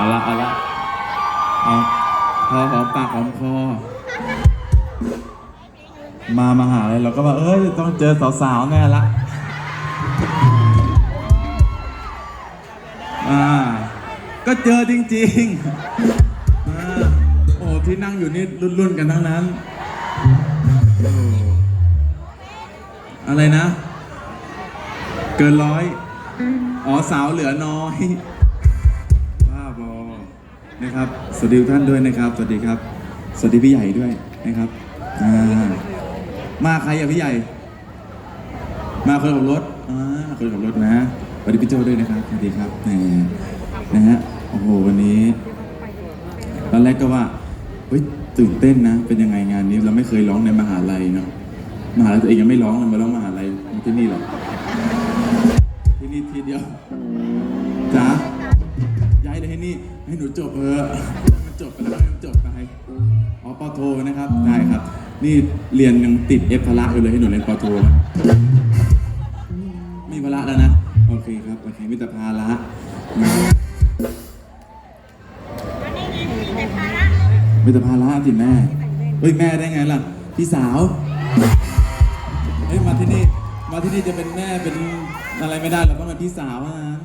เอาละเอาละเอาพอหอมปากหอมคอ มามาหาเลยเราก็ว่าเอ้ยต้องเจอสาวๆแน่ละอ่าก็เจอจริงๆอ่าโอ้ที่นั่งอยู่นี่รุ่นๆกันทั้งนั้นโอ้อะไรนะ เกินร้อย อ๋อสาวเหลือน้อย นะครับ สวัสดีทุกท่านด้วยนะครับ สวัสดีครับ สวัสดีพี่ใหญ่ด้วยนะครับอ่ามาใครอะพี่ใหญ่ มาคนขับรถอ่าคนขับรถนะสวัสดีพี่โจด้วยนะครับ สวัสดีครับแหมนะฮะ โอ้โห วันนี้ตอนแรกก็ว่า เฮ้ย ตื่นเต้นนะ เป็นยังไงงานนี้ เราไม่เคยร้องในมหาลัยเนาะ มหาลัยตัวเองยังไม่ร้องเลยมาร้องมหาลัยที่นี่เหรอ ที่นี่ทีเดียวจ๋า ให้หนูจบเออมันจบไปแล้วให้มันจบไปอ๋อปอโทนะครับได้ครับ นี่เรียนยังติดเอฟพละอยู่เลยให้หนูเรียนปอโทมีพละแล้วนะโอเคครับโอเคมิตรภาละมิตรภาละสิแม่เฮ้ยแม่ได้ไงล่ะพี่สาวเฮ้ยมาที่นี่มาที่นี่จะเป็นแม่เป็นอะไรไม่ได้เราต้องเป็นพี่สาวนั้น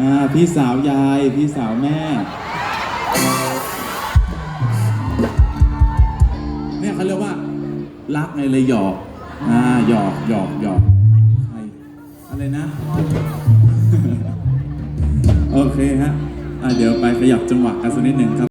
อ่าพี่สาวยายพี่สาวแม่ เนี่ยเขาเรียกว่า รักไงเลยหยอกอ่าหยอกหยอกหยอกใครอะไรนะ โอเคฮะอะเดี๋ยวไปขยับจังหวะกันสักนิดหนึ่งครับ